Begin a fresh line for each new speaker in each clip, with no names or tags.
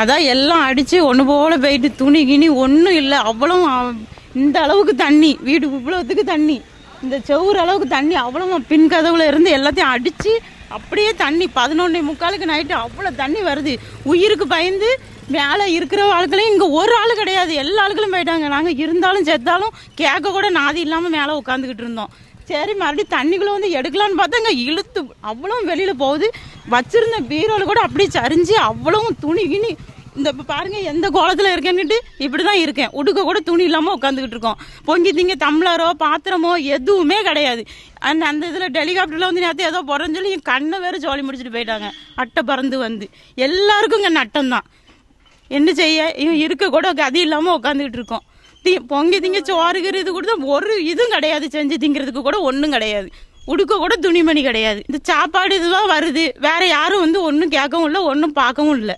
அதான் எல்லாம் அடிச்சு ஒன்று போல போயிட்டு துணி கிணி ஒன்றும் இல்லை. அவ்வளோ இந்த அளவுக்கு தண்ணி. வீடு இவ்வளோத்துக்கு தண்ணி. இந்த செவ்வறு அளவுக்கு தண்ணி. அவ்வளோ பின் கதவுல இருந்து எல்லாத்தையும் அடிச்சு அப்படியே தண்ணி. பதினொன்னே முக்காலுக்கு நைட்டு அவ்வளோ தண்ணி வருது. உயிருக்கு பயந்து மேலே இருக்கிற ஆளுக்களையும் இங்கே ஒரு ஆள் கிடையாது. எல்லா ஆளுகளும் போயிட்டாங்க. நாங்கள் இருந்தாலும் செத்தாலும் கேட்க கூட நாதி இல்லாமல் மேலே உட்காந்துக்கிட்டு இருந்தோம். சரி மறுபடியும் தண்ணிக்குள்ளே வந்து எடுக்கலான்னு பார்த்தா இங்கே இழுத்து அவ்வளோ வெளியில் போகுது. வச்சிருந்த பீரோல கூட அப்படியே சரிஞ்சு அவ்வளவும் துணி கிணி. இந்த இப்போ பாருங்கள் எந்த கோலத்தில் இருக்கேன்னுட்டு இப்படி தான் இருக்கேன். உடுக்க கூட துணி இல்லாமல் உட்காந்துக்கிட்டு இருக்கோம். பொங்கி திங்க தம்ளரோ பாத்திரமோ எதுவுமே கிடையாது. அந்த அந்த இதில் டெலிகாப்டரில் வந்து நேற்று ஏதோ போகிறேன்னு சொல்லி என் கண்ணை வேறு ஜோலி முடிச்சுட்டு போயிட்டாங்க. அட்டை பறந்து வந்து. எல்லாருக்கும் இங்கே நட்டம் தான். என்ன செய்ய? இவன் இருக்க கூட கதி இல்லாமல் உட்காந்துக்கிட்டு இருக்கோம். தீ பொங்கி திங்க சோறுகிற இது கூட தான். ஒரு இதுவும் கிடையாது. செஞ்சு திங்கிறதுக்கு கூட ஒன்றும் கிடையாது. உடுக்க கூட துணிமணி கிடையாது. இந்த சாப்பாடு இதுதான் வருது. வேற யாரும் வந்து ஒன்றும் கேட்கவும் இல்லை ஒன்றும் பார்க்கவும் இல்லை.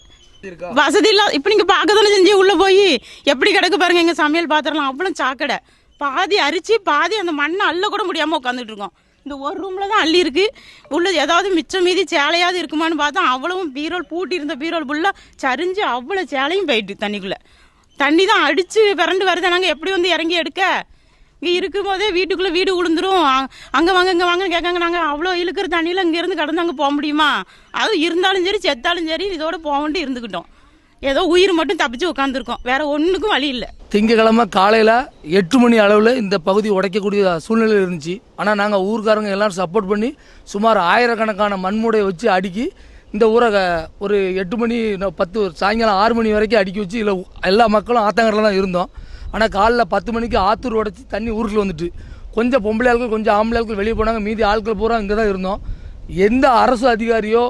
வசதி இல்ல இப்போ நீங்க பார்க்க தானே செஞ்சு உள்ள போய்? எப்படி கிடக்கு பாருங்க எங்க சமையல் பாத்திரலாம் அவ்வளோ சாக்கடை. பாதி அரிச்சு பாதி அந்த மண்ணை அள்ள கூட முடியாம உட்காந்துட்டு இருக்கோம். இந்த ஒரு ரூம்ல தான் அள்ளி இருக்கு. உள்ள ஏதாவது மிச்சம் மீதி சேலையாவது இருக்குமான்னு பார்த்தா அவ்வளவும் பீரோல் பூட்டி இருந்த பீரோல் ஃபுல்லா சரிஞ்சு அவ்வளோ சேலையும் போயிட்டு தண்ணிக்குள்ள. தண்ணி தான் அடிச்சு பிறண்டு வருது. நாங்கள் எப்படி வந்து இறங்கி எடுக்க? இங்கே இருக்கும்போதே வீட்டுக்குள்ளே வீடு விழுந்துரும் அங்கே வாங்க இங்கே வாங்க கேட்காங்க. நாங்கள் அவ்வளோ இழுக்கிற தண்ணியில் இங்கேருந்து கடந்து அங்கே போக முடியுமா? அது இருந்தாலும் சரி செத்தாலும் சரி இதோட போகன்ட்டு இருந்துக்கிட்டோம் ஏதோ உயிர் மட்டும் தப்பிச்சு உட்காந்துருக்கோம் வேற ஒன்றுக்கும் வழி இல்லை.
திங்கக்கிழமை காலையில் எட்டு மணி அளவில் இந்த பகுதி உடைக்கக்கூடிய சூழ்நிலை இருந்துச்சு. ஆனால் நாங்கள் ஊருக்காரங்க எல்லாரும் சப்போர்ட் பண்ணி சுமார் ஆயிரக்கணக்கான மண்மூடையை வச்சு அடுக்கி இந்த ஊரை ஒரு எட்டு மணி பத்து சாயங்காலம் ஆறு மணி வரைக்கும் அடுக்கி வச்சு இல்லை எல்லா மக்களும் ஆத்தங்கரில் தான் இருந்தோம். ஆனால் காலைல பத்து மணிக்கு ஆத்தூர் உடைச்சி தண்ணி ஊருக்குள்ள வந்துட்டு. கொஞ்சம் பொம்பளை ஆட்கள் கொஞ்சம் ஆம்பளை ஆட்கள் வெளியே போனாங்க. மீதி ஆட்கள் பூரா இங்கே தான் இருந்தோம். எந்த அரசு அதிகாரியோ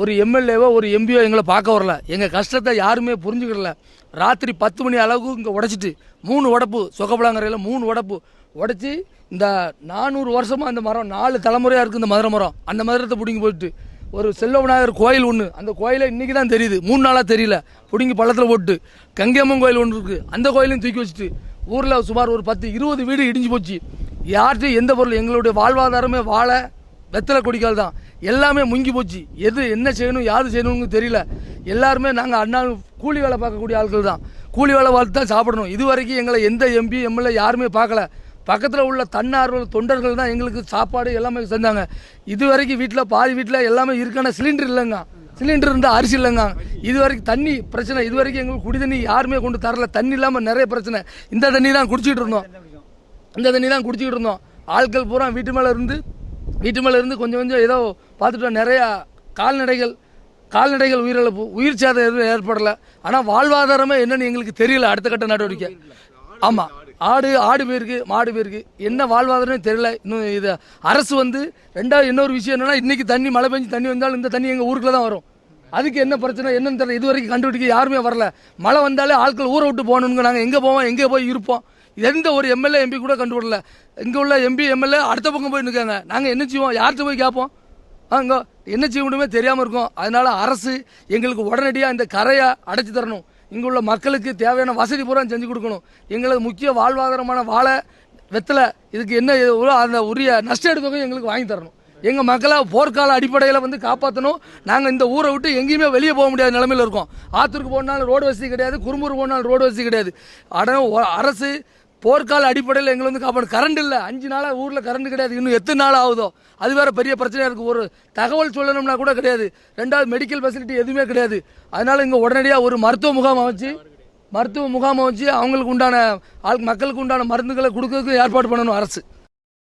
ஒரு எம்எல்ஏவோ ஒரு எம்பியோ எங்களை பார்க்க வரல. எங்கள் கஷ்டத்தை யாருமே புரிஞ்சுக்கிடல ராத்திரி பத்து மணி அளவுக்கு இங்கே உடச்சிட்டு மூணு உடப்பு சொக்கப்பலாங்கரையில் மூணு உடப்பு உடைச்சி இந்த நானூறு வருஷமாக அந்த மரம் நாலு தலைமுறையாக இருக்குது இந்த மதுரை மரம். அந்த மதுரத்தை பிடிங்கி போயிட்டு ஒரு செல்வ விநாயகர் கோயில் ஒன்று அந்த கோயிலை இன்றைக்கி தான் தெரியுது. மூணு நாளாக தெரியல. பிடுங்கி பள்ளத்தில் போட்டு. கங்கையம்மன் கோயில் ஒன்று இருக்குது அந்த கோயிலையும் தூக்கி வச்சுட்டு ஊரில் சுமார் ஒரு பத்து இருபது வீடு இடிஞ்சு போச்சு. யார்கிட்டையும் எந்த பொருள் எங்களுடைய வாழ்வாதாரமே வாழை வெத்தலை கொடிக்கால் தான். எல்லாமே முங்கி போச்சு. எது என்ன செய்யணும் யாது செய்யணும்னு தெரியல. எல்லாருமே நாங்கள் அண்ணா கூலி வேலை பார்க்கக்கூடிய ஆட்கள் தான். கூலி வேலை பார்த்து தான் சாப்பிடணும். இது வரைக்கும் எங்களை எந்த எம்பி எம்எல்ஏ யாருமே பார்க்கல. பக்கத்தில் உள்ள தன்னார்வல் தொண்டர்கள் தான் எங்களுக்கு சாப்பாடு எல்லாமே செஞ்சாங்க. இது வரைக்கும் வீட்டில் பாதி வீட்டில் எல்லாமே இருக்கான சிலிண்டர் இல்லைங்க. சிலிண்டர் இருந்தால் அரிசி இல்லைங்க. இது வரைக்கும் தண்ணி பிரச்சனை. இது வரைக்கும் எங்களுக்கு குடி தண்ணி யாருமே கொண்டு தரல. தண்ணி இல்லாமல் நிறைய பிரச்சனை. இந்த தண்ணி தான் குடிச்சிட்டு இருந்தோம். இந்த தண்ணி தான் குடிச்சிக்கிட்டு இருந்தோம். ஆட்கள் பூரா வீட்டு மேலே இருந்து வீட்டு மேலே இருந்து கொஞ்சம் கொஞ்சம் ஏதோ பார்த்துட்டோம். நிறையா கால்நடைகள் கால்நடைகள் உயிரிழப்பு உயிர் சேதம் எதுவும் ஏற்படலை. ஆனால் வாழ்வாதாரமே என்னன்னு எங்களுக்கு தெரியல அடுத்த கட்ட நடவடிக்கை. ஆமாம் ஆடு ஆடு போயிருக்கு மாடு போயிருக்கு என்ன வாழ்வாதாரமே தெரியல. இன்னும் இது அரசு வந்து ரெண்டாவது இன்னொரு விஷயம் என்னன்னா இன்னைக்கு தண்ணி மழை பெஞ்சு தண்ணி வந்தாலும் இந்த தண்ணி எங்கள் ஊருக்குள்ள தான் வரும். அதுக்கு என்ன பிரச்சனை என்னன்னு தெரியல. இது வரைக்கும் கண்டுபிடிக்க யாருமே வரல. மழை வந்தாலே ஆட்கள் ஊரை விட்டு போகணுங்க நாங்கள் எங்கே போவோம் எங்கே போய் இருப்போம்? எந்த ஒரு எம்எல்ஏ எம்பி கூட கண்டுபிடல இங்கே உள்ள எம்பி எம்எல்ஏ அடுத்த பக்கம் போய் நிற்காங்க நாங்கள் என்ன செய்வோம்? யார்கிட்ட போய் கேட்போம்? அங்கே என்ன செய்ய முடியுமே தெரியாமல் இருக்கும். அதனால அரசு எங்களுக்கு உடனடியாக இந்த கரையை அடைச்சி தரணும். இங்கே உள்ள மக்களுக்கு தேவையான வசதி பூரா செஞ்சு கொடுக்கணும். எங்களது முக்கிய வாழ்வாதாரமான வாழை வெத்தலை இதுக்கு என்ன அந்த உரிய நஷ்ட எடுக்கவும் எங்களுக்கு வாங்கி தரணும். எங்கள் மக்களை போர்க்கால அடிப்படையில் வந்து காப்பாற்றணும் நாங்கள் இந்த ஊரை விட்டு எங்கேயுமே வெளியே போக முடியாத நிலமையில இருக்கோம். ஆத்தூருக்கு போனாலும் ரோடு வசதி கிடையாது குறும்பூர் போனாலும் ரோடு வசதி கிடையாது. ஆனால் அரசு போர்க்கால அடிப்படையில் எங்களை வந்து காப்பாடு கரண்ட் இல்லை. அஞ்சு நாளாக ஊரில் கரண்ட் கிடையாது. இன்னும் எத்தனை நாள் ஆகுதோ. அது வேற பெரிய பிரச்சனையாக இருக்குது ஒரு தகவல் சொல்லணும்னா கூட கிடையாது. ரெண்டாவது மெடிக்கல் ஃபெசிலிட்டி எதுவுமே கிடையாது. அதனால இங்கே உடனடியாக ஒரு மருத்துவ முகாம் அமைச்சு மருத்துவ முகாம் அமைச்சு அவங்களுக்கு உண்டான ஆள் மக்களுக்கு உண்டான மருந்துகளை கொடுக்கறதுக்கு ஏற்பாடு பண்ணணும் அரசு.